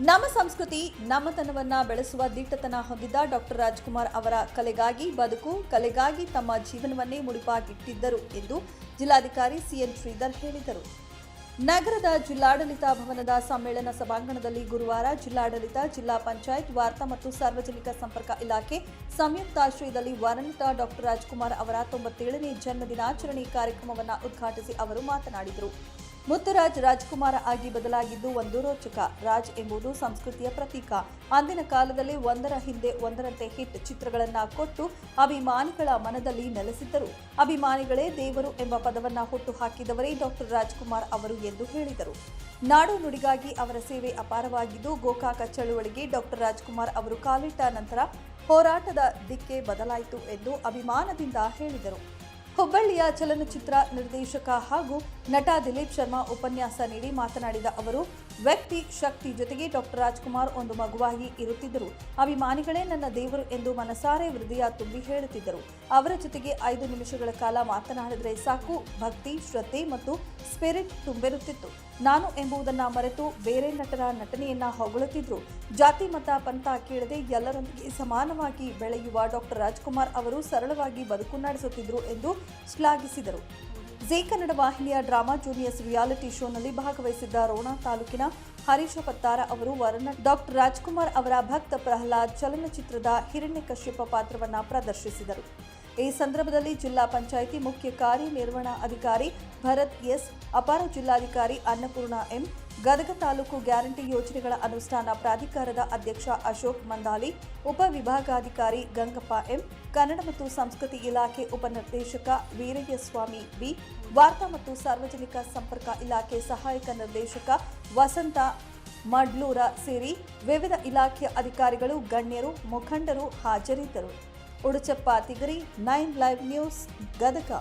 ನಮ್ಮ ಸಂಸ್ಕೃತಿ ನಮ್ಮತನವನ್ನ ಬೆಳೆಸುವ ದಿಟ್ಟತನ ಹೊಂದಿದ್ದ ಡಾಕ್ಟರ್ ರಾಜ್ಕುಮಾರ್ ಅವರ ಕಲೆಗಾಗಿ ಬದುಕು, ಕಲೆಗಾಗಿ ತಮ್ಮ ಜೀವನವನ್ನೇ ಮುಡಿಪಾಗಿಟ್ಟಿದ್ದರು ಎಂದು ಜಿಲ್ಲಾಧಿಕಾರಿ ಸಿಎನ್ ಶ್ರೀಧರ್ ಹೇಳಿದರು. ನಗರದ ಜಿಲ್ಲಾಡಳಿತ ಭವನದ ಸಮ್ಮೇಳನ ಸಭಾಂಗಣದಲ್ಲಿ ಗುರುವಾರ ಜಿಲ್ಲಾಡಳಿತ, ಜಿಲ್ಲಾ ಪಂಚಾಯತ್, ವಾರ್ತಾ ಮತ್ತು ಸಾರ್ವಜನಿಕ ಸಂಪರ್ಕ ಇಲಾಖೆ ಸಂಯುಕ್ತಾಶ್ರಯದಲ್ಲಿ ವರ್ಣಿತ ಡಾಕ್ಟರ್ ರಾಜ್ಕುಮಾರ್ ಅವರ ತೊಂಬತ್ತೇಳನೇ ಜನ್ಮ ದಿನಾಚರಣೆ ಕಾರ್ಯಕ್ರಮವನ್ನು ಉದ್ಘಾಟಿಸಿ ಅವರು ಮಾತನಾಡಿದರು. ಮುತ್ತುರಾಜ್ ರಾಜ್ಕುಮಾರ ಆಗಿ ಬದಲಾಗಿದ್ದು ಒಂದು ರೋಚಕ. ರಾಜ್ ಎಂಬುದು ಸಂಸ್ಕೃತಿಯ ಪ್ರತೀಕ. ಅಂದಿನ ಕಾಲದಲ್ಲಿ ಒಂದರ ಹಿಂದೆ ಒಂದರಂತೆ ಹಿಟ್ ಚಿತ್ರಗಳನ್ನ ಕೊಟ್ಟು ಅಭಿಮಾನಿಗಳ ಮನದಲ್ಲಿ ನೆಲೆಸಿದ್ದರು. ಅಭಿಮಾನಿಗಳೇ ದೇವರು ಎಂಬ ಪದವನ್ನ ಹುಟ್ಟು ಹಾಕಿದವರೇ ಡಾಕ್ಟರ್ ರಾಜ್ಕುಮಾರ್ ಅವರು ಎಂದು ಹೇಳಿದರು. ನಾಡು ನುಡಿಗಾಗಿ ಅವರ ಸೇವೆ ಅಪಾರವಾಗಿದ್ದು, ಗೋಕಾಕ ಚಳುವಳಿಗೆ ಡಾಕ್ಟರ್ ರಾಜ್ಕುಮಾರ್ ಅವರು ಕಾಲಿಟ್ಟ ನಂತರ ಹೋರಾಟದ ದಿಕ್ಕೆ ಬದಲಾಯಿತು ಎಂದು ಅಭಿಮಾನದಿಂದ ಹೇಳಿದರು. ಹುಬ್ಬಳ್ಳಿಯ ಚಲನಚಿತ್ರ ನಿರ್ದೇಶಕ ಹಾಗೂ ನಟ ದಿಲೀಪ್ ಶರ್ಮಾ ಉಪನ್ಯಾಸ ನೀಡಿ ಮಾತನಾಡಿದ ಅವರು, ವ್ಯಕ್ತಿ ಶಕ್ತಿ ಜೊತೆಗೆ ಡಾಕ್ಟರ್ ರಾಜ್ಕುಮಾರ್ ಒಂದು ಮಗುವಾಗಿ ಇರುತ್ತಿದ್ದರು. ಅಭಿಮಾನಿಗಳೇ ನನ್ನ ದೇವರು ಎಂದು ಮನಸಾರೆ ಹೃದಯ ತುಂಬಿ ಹೇಳುತ್ತಿದ್ದರು. ಅವರ ಜೊತೆಗೆ ಐದು ನಿಮಿಷಗಳ ಕಾಲ ಮಾತನಾಡಿದರೆ ಸಾಕು. ಭಕ್ತಿ, ಶ್ರದ್ಧೆ ಮತ್ತು ಸ್ಪಿರಿಟ್ ತುಂಬಿರುತ್ತಿತ್ತು. ನಾನು ಎಂಬುದನ್ನು ಮರೆತು ಬೇರೆ ನಟರ ನಟನೆಯನ್ನ ಹೊಗಳುತ್ತಿದ್ರು ಜಾತಿ, ಮತ, ಪಂಥ ಕೇಳದೆ ಎಲ್ಲರೊಂದಿಗೆ ಸಮಾನವಾಗಿ ಬೆಳೆಯುವ ಡಾಕ್ಟರ್ ರಾಜ್ಕುಮಾರ್ ಅವರು ಸರಳವಾಗಿ ಬದುಕು ನಡೆಸುತ್ತಿದ್ರು ಎಂದು ಶ್ಲಾಘಿಸಿದರು. ಜೇ ಕನ್ನಡ ವಾಹಿನಿಯ ಡ್ರಾಮಾ ಜೂನಿಯರ್ಸ್ ರಿಯಾಲಿಟಿ ಶೋನಲ್ಲಿ ಭಾಗವಹಿಸಿದ್ದ ರೋಣ ತಾಲೂಕಿನ ಹರೀಶ ಪತ್ತಾರ ಅವರು ವರನ ಡಾಕ್ಟರ್ ರಾಜ್ಕುಮಾರ್ ಅವರ ಭಕ್ತ ಪ್ರಹ್ಲಾದ್ ಚಲನಚಿತ್ರದ ಹಿರಣ್ಯಕಶ್ಯಪ ಪಾತ್ರವನ್ನು ಪ್ರದರ್ಶಿಸಿದರು. ಈ ಸಂದರ್ಭದಲ್ಲಿ ಜಿಲ್ಲಾ ಪಂಚಾಯಿತಿ ಮುಖ್ಯ ಕಾರ್ಯನಿರ್ವಹಣಾ ಅಧಿಕಾರಿ ಭರತ್ ಎಸ್, ಅಪಾರ ಜಿಲ್ಲಾಧಿಕಾರಿ ಅನ್ನಪೂರ್ಣ ಎಂ, ಗದಗ ತಾಲೂಕು ಗ್ಯಾರಂಟಿ ಯೋಜನೆಗಳ ಅನುಷ್ಠಾನ ಪ್ರಾಧಿಕಾರದ ಅಧ್ಯಕ್ಷ ಅಶೋಕ್ ಮಂದಾಲಿ ಉಪವಿಭಾಗಾಧಿಕಾರಿ ಗಂಗಪ್ಪ ಎಂ, ಕನ್ನಡ ಮತ್ತು ಸಂಸ್ಕೃತಿ ಇಲಾಖೆ ಉಪನಿರ್ದೇಶಕ ವೀರಯ್ಯಸ್ವಾಮಿ ಬಿ, ವಾರ್ತಾ ಮತ್ತು ಸಾರ್ವಜನಿಕ ಸಂಪರ್ಕ ಇಲಾಖೆ ಸಹಾಯಕ ನಿರ್ದೇಶಕ ವಸಂತ ಮಡ್ಲೂರ ಸೇರಿ ವಿವಿಧ ಇಲಾಖೆಯ ಅಧಿಕಾರಿಗಳು, ಗಣ್ಯರು, ಮುಖಂಡರು ಹಾಜರಿದ್ದರು. Uduchappa Tigari nine live news Gadag.